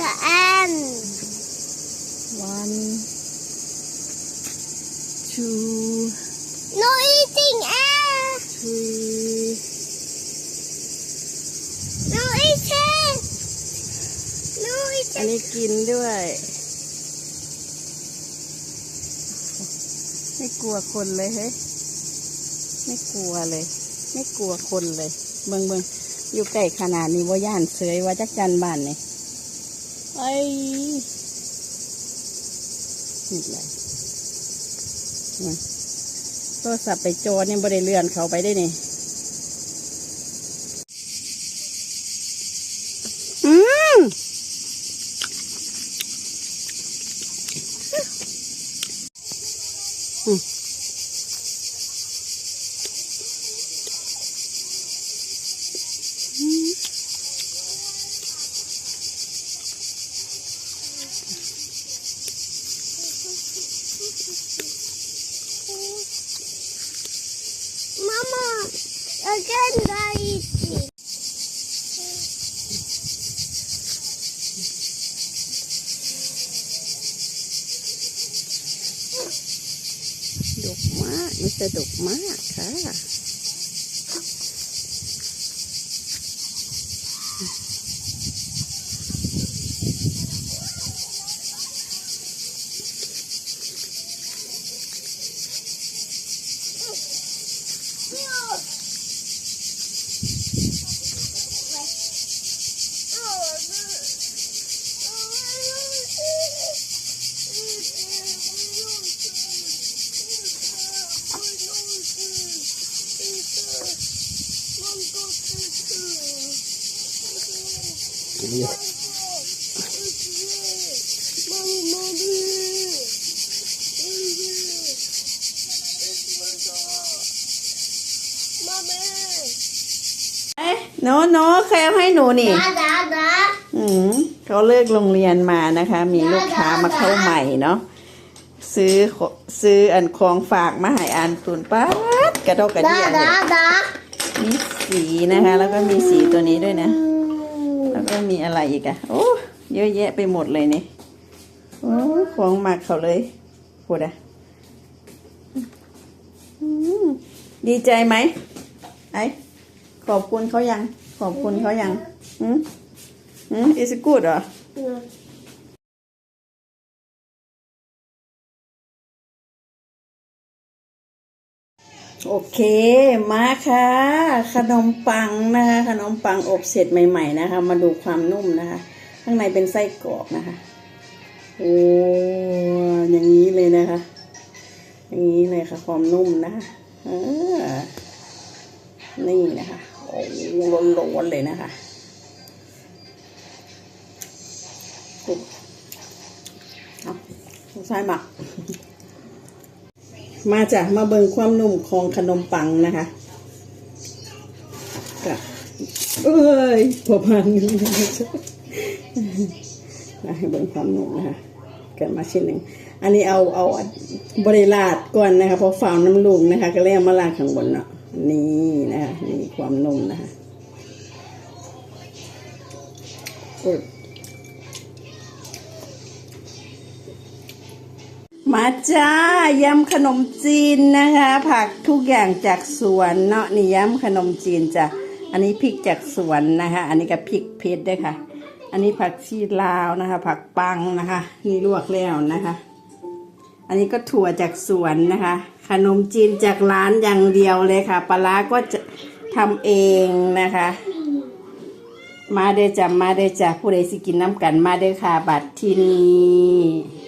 the end. one two No eating air. three No eating. No อัน eating. นี้กินด้วย ไม่กลัวคนเลยเฮ้ยไม่กลัวเลย ไม่กลัวคนเลยเบิงเบิงอยู่ใกล้ขนาดนี้ว่าย่านเสยว่าจักจันบ้านนี่ ไอ้ยนี่ไรมาโทรศัพท์ไปโจรนี่บริเลื่อนเขาไปได้นี่อืม Mama, again they're eating. ดกมากมิสเอร์ดกมากค่ะ Mommy. เอ๊ะโนโนใครเอาให้หนูนี่ Da da da. อืมเขาเลิกโรงเรียนมานะคะ มีลูกค้ามาเข้าใหม่เนาะซื้อขซื้ออันของฝากมาให้อันตุนป้าดกระดกกระเดีย Da เลย da da. มีสีนะคะ แล้วก็มีสีตัวนี้ด้วยนะแล้ว ก็มีอะไรอีกอะโอ้เยอะแยะไปหมดเลยนี่โอ้ของหมักเขาเลยพูดอะดีใจไหมไอ้ขอบคุณเขายัง ขอบคุณเขายังอืมอืม is it good เหรอ โอเคมาค่ะ ขนมปังนะคะ ขนมปังอบเสร็จใหม่ ๆ นะคะ มาดูความนุ่มนะคะ ข้างในเป็นไส้กรอกนะคะโอ้อย่างนี้เลยนะคะ อย่างนี้เลยค่ะ ความนุ่มนะคะนี่นะคะโอ้ร้อนๆเลยนะคะเอาใส่หมัก มาจากมาเบิงความนุ่มของขนมปังนะคะกะเอ้ยพอพันนะให้เบิงความนุ่มนะคะเกิดมาชิ้นหนึ่งอันนี้เอาเอาบริลาดก่อนนะคะเพอฝาวน้ำลุงนะคะ ก็เลยเอามาลาดข้างบนเนาะนี่นะคะนี่ความนุ่มนะคะ มาจ้ายำขนมจีนนะคะ ผักทุกอย่างจากสวนเนาะนี่ยำขนมจีนจ้ะอันนี้พริกจากสวนนะคะ อันนี้ก็พริกเพชรด้วยค่ะ อันนี้ผักชีลาวนะคะ ผักปังนะคะ นี่ลวกแล้วนะคะ อันนี้ก็ถั่วจากสวนนะคะ ขนมจีนจากร้านอย่างเดียวเลยค่ะปลาร้าก็จะทำเองนะคะ มาเด้จ้ะมาเด้จ้ะผู้ใดสิกินน้ำกันมาเด้ค่ะ บัตรที่นี่